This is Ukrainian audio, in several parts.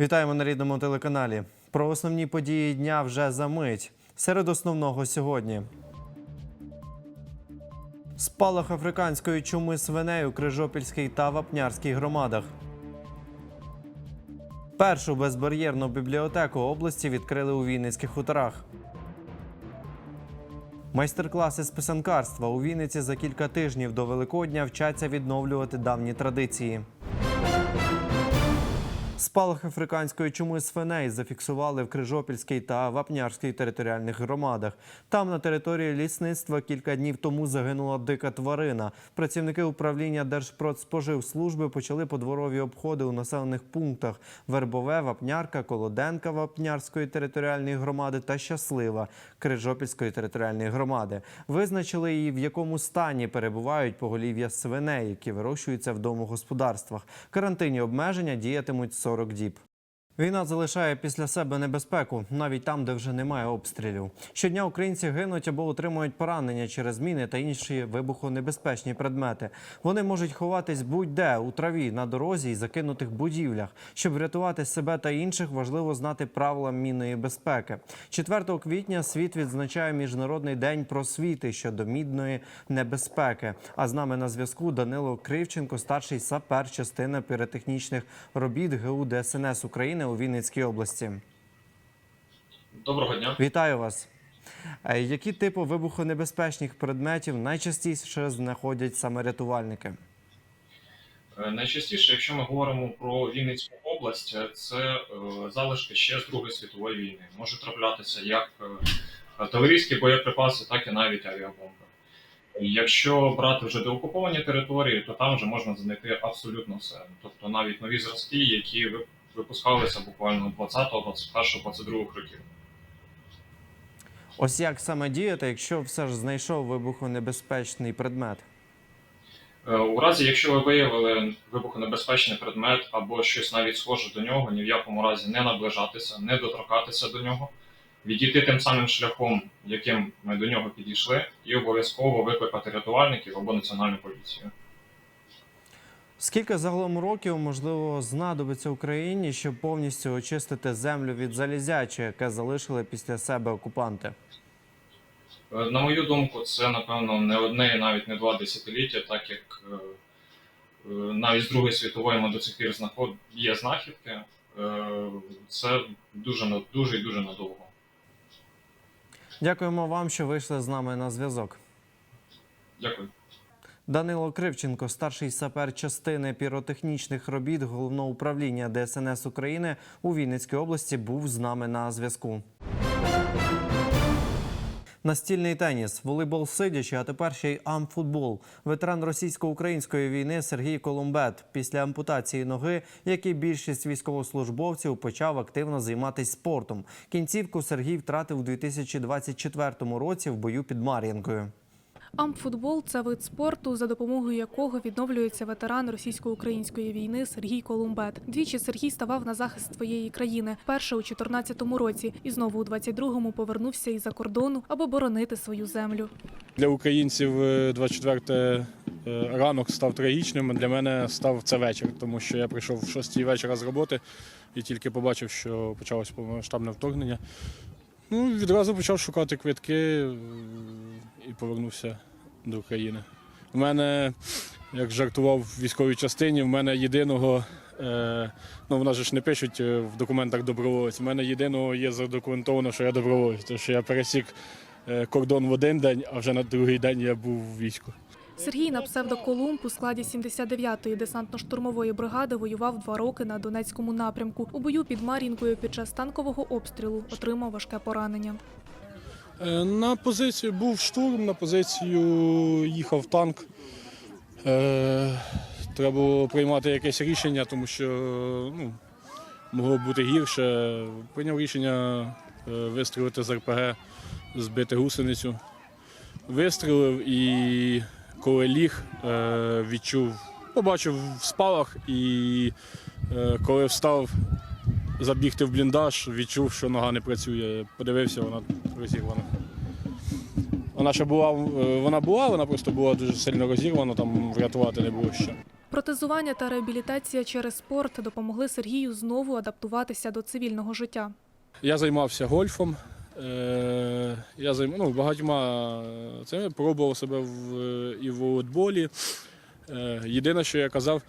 Вітаємо на рідному телеканалі. Про основні події дня вже за мить. Серед основного сьогодні. Спалах африканської чуми свиней у Крижопільській та Вапнярській громадах. Першу безбар'єрну бібліотеку області відкрили у Вінницьких хуторах. Майстер-класи з писанкарства у Вінниці за кілька тижнів до Великодня вчаться відновлювати давні традиції. Спалах африканської чуми свиней зафіксували в Крижопільській та Вапнярській територіальних громадах. Там на території лісництва кілька днів тому загинула дика тварина. Працівники управління Держпродспоживслужби почали подворові обходи у населених пунктах Вербове, Вапнярка, Колоденка Вапнярської територіальної громади та Щаслива Крижопільської територіальної громади. Визначили і в якому стані перебувають поголів'я свиней, які вирощуються в домогосподарствах. Карантинні обмеження діятимуть 40 діб. Війна залишає після себе небезпеку, навіть там, де вже немає обстрілів. Щодня українці гинуть або отримують поранення через міни та інші вибухонебезпечні предмети. Вони можуть ховатись будь-де у траві, на дорозі і закинутих будівлях. Щоб врятувати себе та інших, важливо знати правила мінної безпеки. 4 квітня світ відзначає міжнародний день просвіти щодо мідної небезпеки. А з нами на зв'язку Данило Кривченко, старший сапер частини піротехнічних робіт ГУ ДСНС України у Вінницькій області. Доброго дня. Вітаю вас. Е, Які типи вибухонебезпечних предметів найчастіше знаходять саме рятувальники? Е, Найчастіше, якщо ми говоримо про Вінницьку область, е, це залишки ще з Другої світової війни. Може траплятися як артилерійські боєприпаси, так і навіть авіабомби. Якщо брати вже деокуповані території, то там вже можна знайти абсолютно все. Тобто навіть нові зразки, які випускалися буквально 20, 21, 22 років. Ось як саме діяти, якщо все ж знайшов вибухонебезпечний предмет? Е, У разі, якщо ви виявили вибухонебезпечний предмет або щось навіть схоже до нього, ні в якому разі не наближатися, не доторкатися до нього, відійти тим самим шляхом, яким ми до нього підійшли, і обов'язково викликати рятувальників або національну поліцію. Скільки загалом років можливо знадобиться Україні, щоб повністю очистити землю від залізяча, яке залишили після себе окупанти? Е, На мою думку, це напевно не одне і навіть не два десятиліття, так як е, е, навіть з Другої світової ми до цих пір знаход... є знахідки. Це дуже дуже і дуже надовго. Дякуємо вам, що вийшли з нами на зв'язок. Дякую. Данило Кривченко, старший сапер частини піротехнічних робіт головного управління ДСНС України у Вінницькій області, був з нами на зв'язку. Настільний теніс, волейбол сидячи, а тепер ще й амфутбол. Ветеран російсько-української війни Сергій Колумбет після ампутації ноги, як і більшість військовослужбовців, почав активно займатися спортом. Кінцівку Сергій втратив у 2024 році в бою під Мар'їнкою. Амфутбол це вид спорту, за допомогою якого відновлюється ветеран російсько-української війни Сергій Колумбет. Двічі Сергій ставав на захист своєї країни. Перше у 14-му році, і знову у 22-му повернувся із-за кордону, аби боронити свою землю. Для українців е, 24 е, ранок став трагічним. Для мене став це вечір, тому що я прийшов в 6 вечора з роботи і тільки побачив, що почалось повномасштабне вторгнення. Ну, відразу почав шукати квитки і повернувся до України. У мене, як жартував в військовій частині, в мене єдиного, е, ну в нас же ж не пишуть е, в документах доброволець. У мене єдиного є задокументовано, що я доброволець, тому що я пересік е, кордон в один день, а вже на другий день я був в війську. Сергій на псевдо Колумб у складі 79-ї десантно-штурмової бригади воював два роки на Донецькому напрямку. У бою під Мар'їнкою під час танкового обстрілу отримав важке поранення. Е, На позицію був штурм, на позицію їхав танк. Е, Треба було приймати якесь рішення, тому що ну, могло бути гірше. Прийняв рішення е, вистрілити з РПГ, збити гусеницю. Вистрілив і коли ліг, е, відчув, побачив в спалах і е, коли встав забігти в бліндаж, відчув, що нога не працює. Подивився, вона розірвана. Вона ще була, е, вона була, вона просто була дуже сильно розірвана, там врятувати не було що. Протезування та реабілітація через спорт допомогли Сергію знову адаптуватися до цивільного життя. Я займався гольфом. Е, Я займ... ну, багатьма це пробував себе в, е, і в волейболі. Е, Єдине, що я казав,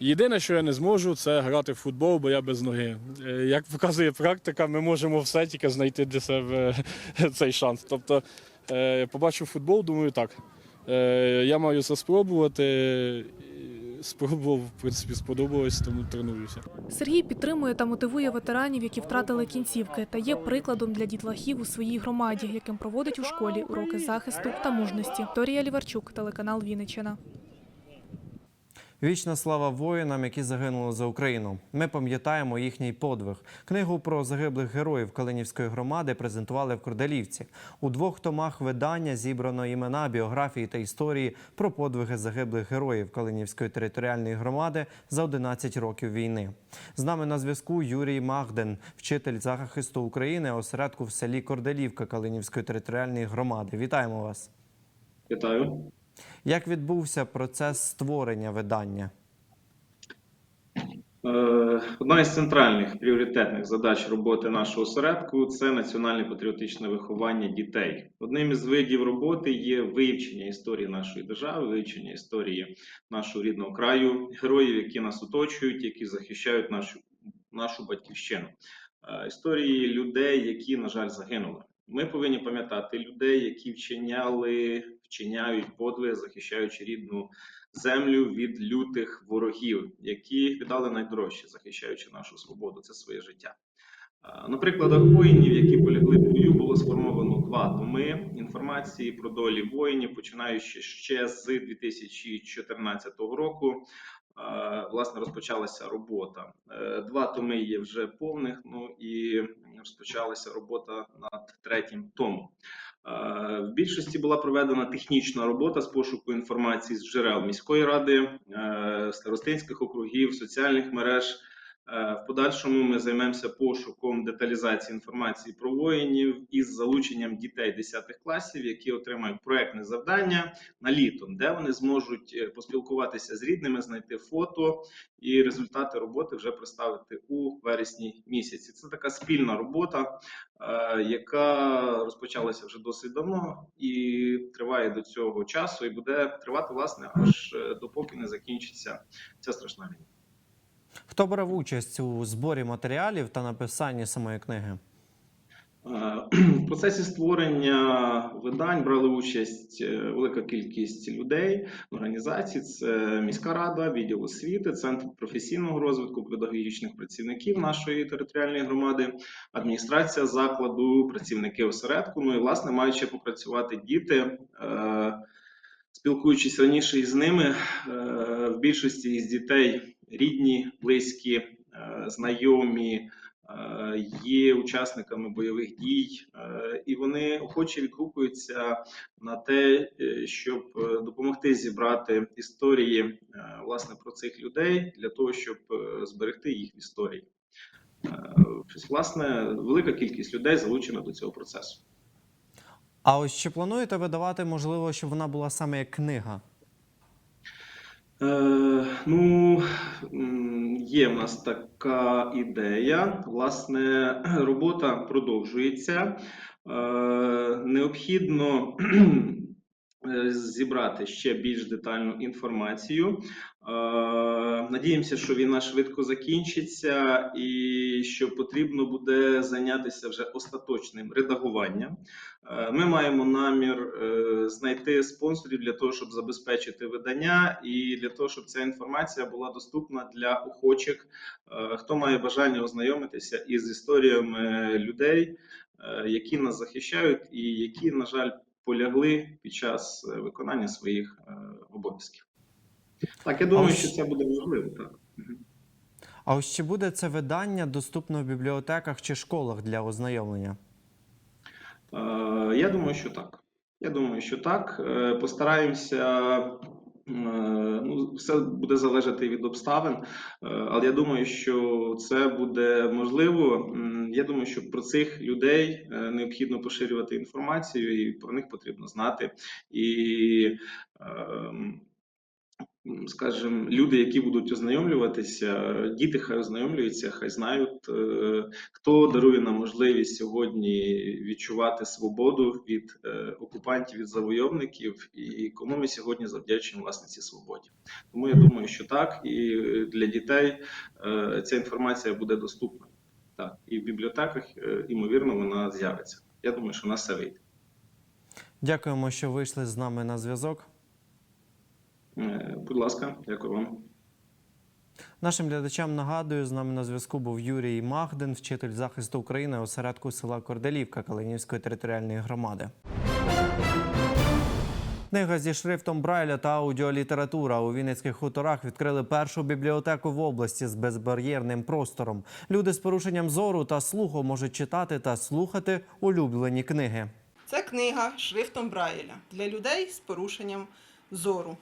єдине, що я не зможу, це грати в футбол, бо я без ноги. Як показує практика, ми можемо все тільки знайти для себе цей шанс. Тобто, побачив футбол, думаю, так. Я маю це спробувати. Спробував, в принципі, сподобалось, тому тренуюся. Сергій підтримує та мотивує ветеранів, які втратили кінцівки, та є прикладом для дітлахів у своїй громаді, яким проводить у школі уроки захисту та мужності. Торія Ліварчук, телеканал Вінниччина. Вічна слава воїнам, які загинули за Україну. Ми пам'ятаємо їхній подвиг. Книгу про загиблих героїв Калинівської громади презентували в Корделівці. У двох томах видання зібрано імена, біографії та історії про подвиги загиблих героїв Калинівської територіальної громади за 11 років війни. З нами на зв'язку Юрій Магден, вчитель захисту України осередку в селі Корделівка Калинівської територіальної громади. Вітаємо вас! Вітаю. Як відбувся процес створення видання? Е, Одна із центральних пріоритетних задач роботи нашого осередку це національне патріотичне виховання дітей. Одним із видів роботи є вивчення історії нашої держави, вивчення історії нашого рідного краю, героїв, які нас оточують, які захищають нашу, нашу батьківщину, Е, історії людей, які, на жаль, загинули. Ми повинні пам'ятати людей, які вчиняли, вчиняють подвиг, захищаючи рідну землю від лютих ворогів, які віддали найдорожче, захищаючи нашу свободу, це своє життя. Е, На прикладах воїнів, які полягли в бою, було сформовано два томи інформації про долі воїнів, починаючи ще з 2014 року. Е, Власне, розпочалася робота. Е, Два томи є вже повних. Ну і розпочалася робота над третім томом. Е, В більшості була проведена технічна робота з пошуку інформації з джерел міської ради, е, старостинських округів, соціальних мереж. Е, В подальшому ми займемося пошуком деталізації інформації про воїнів із залученням дітей 10 класів, які отримають проектне завдання на літо, де вони зможуть е, поспілкуватися з рідними, знайти фото і результати роботи вже представити у вересні місяці. Це така спільна робота, е, яка розпочалася вже досить давно і триває до цього часу, і буде тривати власне аж допоки не закінчиться ця страшна війна. Хто брав участь у зборі матеріалів та написанні самої книги? Е, В процесі створення видань брали участь е, велика кількість людей, організацій. Це міська рада, відділ освіти, центр професійного розвитку педагогічних працівників нашої територіальної громади, адміністрація закладу, працівники осередку. Ну і власне маючи попрацювати діти. е, Спілкуючись раніше із ними, в більшості із дітей рідні, близькі, е, знайомі, е, є учасниками бойових дій, е, і вони охоче відгукуються на те, щоб допомогти зібрати історії власне про цих людей для того, щоб зберегти їх в історії. Власне, велика кількість людей залучена до цього процесу. А ось чи плануєте видавати, можливо, щоб вона була саме як книга? Е, ну, є в нас така ідея. Власне, робота продовжується. Е, необхідно е, зібрати ще більш детальну інформацію. Е, Надіємося, що війна швидко закінчиться, і що потрібно буде зайнятися вже остаточним редагуванням. Е, Ми маємо намір е, знайти спонсорів для того, щоб забезпечити видання, і для того, щоб ця інформація була доступна для охочих, хто має бажання ознайомитися із історіями людей, які нас захищають, і які, на жаль, полягли під час виконання своїх обов'язків. Так, я думаю, ось- що це буде можливо. Так. А ось чи буде це видання доступно в бібліотеках чи школах для ознайомлення? Е, Я думаю, що так. Я думаю, що так. Е, Постараємося. е, Ну, все буде залежати від обставин, але я думаю, що це буде можливо. Я думаю, що про цих людей необхідно поширювати інформацію, і про них потрібно знати. І ем, скажімо, люди, які будуть ознайомлюватися, діти хай ознайомлюються, хай знають, е, хто дарує нам можливість сьогодні відчувати свободу від е, окупантів, від завойовників, і кому ми сьогодні завдячуємо власне цій свободі. Тому я думаю, що так, і для дітей е, ця інформація буде доступна. Так, і в бібліотеках, ймовірно, вона з'явиться. Я думаю, що вона все вийде. Дякуємо, що вийшли з нами на зв'язок. Е, Будь ласка, дякую вам. Нашим глядачам нагадую, з нами на зв'язку був Юрій Магдин, вчитель захисту України осередку села Корделівка Калинівської територіальної громади. Книга зі шрифтом Брайля та аудіолітература у Вінницьких хуторах відкрили першу бібліотеку в області з безбар'єрним простором. Люди з порушенням зору та слуху можуть читати та слухати улюблені книги. Це книга шрифтом Брайля для людей з порушенням зору.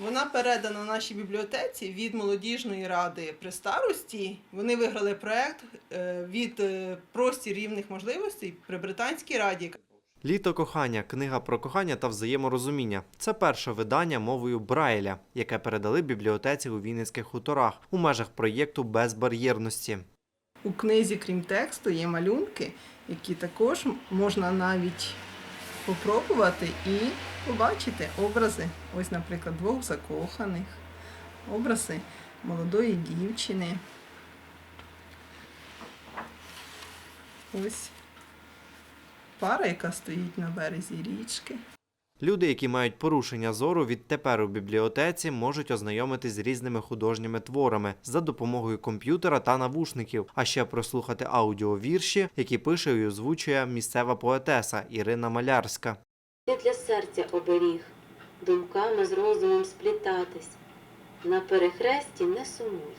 Вона передана нашій бібліотеці від молодіжної ради при старості. Вони виграли проект е, від е, простір рівних можливостей при Британській раді. Літо кохання книга про кохання та взаєморозуміння. Це перше видання мовою Брайля, яке передали бібліотеці у Вінницьких хуторах у межах проєкту безбар'єрності. У книзі, крім тексту, є малюнки, які також можна навіть попробувати і побачити образи. Ось, наприклад, двох закоханих, образи молодої дівчини. Ось пара, яка стоїть на березі річки. Люди, які мають порушення зору, відтепер у бібліотеці можуть ознайомитись з різними художніми творами за допомогою комп'ютера та навушників, а ще прослухати аудіовірші, які пише і озвучує місцева поетеса Ірина Малярська. Ти для серця оберіг, думками з розумом сплітатись. На перехресті не сумуй,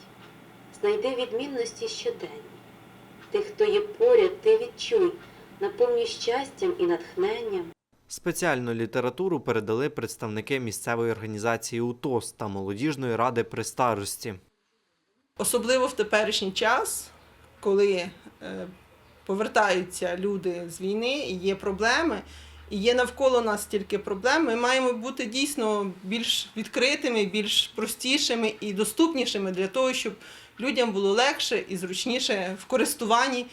знайди відмінності щоденні. Тих, хто є поряд, ти відчуй, наповнюй щастям і натхненням. Спеціальну літературу передали представники місцевої організації УТОС та молодіжної ради при старості. Особливо в теперішній час, коли е, повертаються люди з війни і є проблеми, і є навколо нас стільки проблем, ми маємо бути дійсно більш відкритими, більш простішими і доступнішими для того, щоб людям було легше і зручніше в користуванні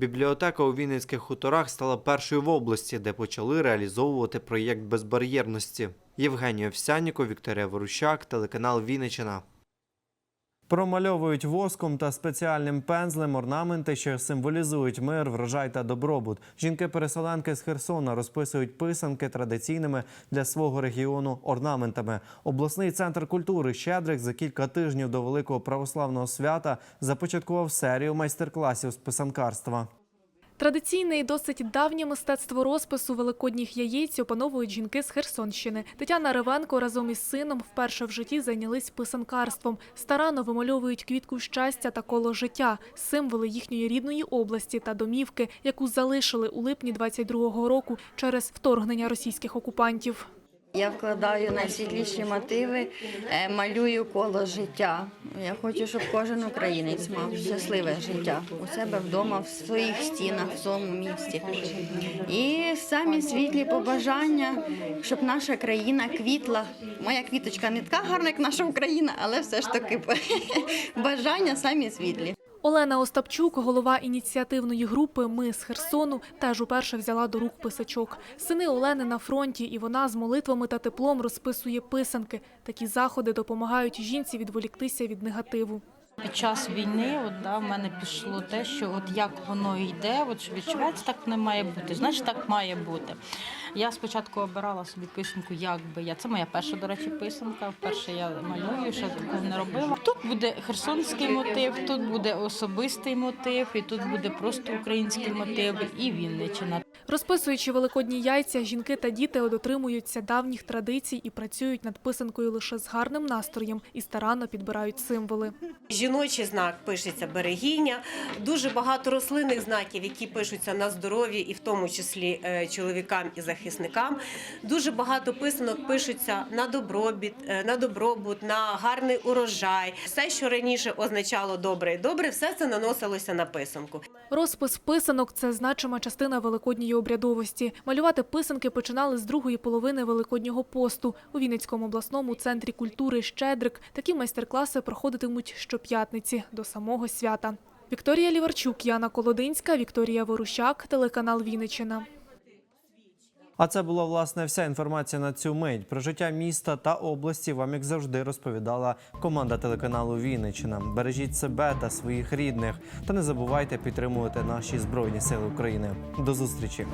Бібліотека у Вінницьких хуторах стала першою в області, де почали реалізовувати проєкт безбар'єрності. Євгеній Овсянніко, Вікторія Ворущак, телеканал Вінниччина. Промальовують воском та спеціальним пензлем орнаменти, що символізують мир, врожай та добробут. Жінки-переселенки з Херсона розписують писанки традиційними для свого регіону орнаментами. Обласний центр культури Щедрик за кілька тижнів до великого православного свята започаткував серію майстер-класів з писанкарства. Традиційне і досить давнє мистецтво розпису великодніх яєць опановують жінки з Херсонщини. Тетяна Ревенко разом із сином вперше в житті зайнялись писанкарством. Старано вимальовують квітку щастя та коло життя, символи їхньої рідної області та домівки, яку залишили у липні 22-го року через вторгнення російських окупантів. Я вкладаю найсвітліші мотиви, е, малюю коло життя. Я хочу, щоб кожен українець мав щасливе життя у себе вдома, в своїх стінах, в своєму місті. І самі світлі побажання, щоб наша країна квітла. Моя квіточка не така гарна, як наша Україна, але все ж таки бажання самі світлі. Олена Остапчук, голова ініціативної групи Ми з Херсону, теж уперше взяла до рук писачок. Сини Олени на фронті, і вона з молитвами та теплом розписує писанки. Такі заходи допомагають жінці відволіктися від негативу. Під час війни от, да, в мене пішло те, що от як воно йде, от що відчувається, так не має бути. Значить, так має бути. Я спочатку обирала собі писанку, як би я. Це моя перша, до речі, писанка. Вперше я малюю, ще такого не робила. Тут буде херсонський мотив, тут буде особистий мотив, і тут буде просто український мотив і Вінниччина. Розписуючи великодні яйця, жінки та діти дотримуються давніх традицій і працюють над писанкою лише з гарним настроєм і старанно підбирають символи. Жіночий знак пишеться берегиня. Дуже багато рослинних знаків, які пишуться на здоров'я, і в тому числі е, чоловікам і захисникам. Дуже багато писанок пишуться на добробіт, е, на добробут, на гарний урожай. Все, що раніше означало добре і добре, все це наносилося на писанку. Розпис писанок це значима частина великодньої обрядовості. Малювати писанки починали з другої половини Великоднього посту. У Вінницькому обласному центрі культури Щедрик такі майстер-класи проходитимуть щоп'ятниці до самого свята. Вікторія Ліварчук, Яна Колодинська, Вікторія Ворущак, телеканал Вінниччина. А це була власне вся інформація на цю мить. Про життя міста та області вам, як завжди, розповідала команда телеканалу Вінниччина. Бережіть себе та своїх рідних, та не забувайте підтримувати наші збройні сили України. До зустрічі.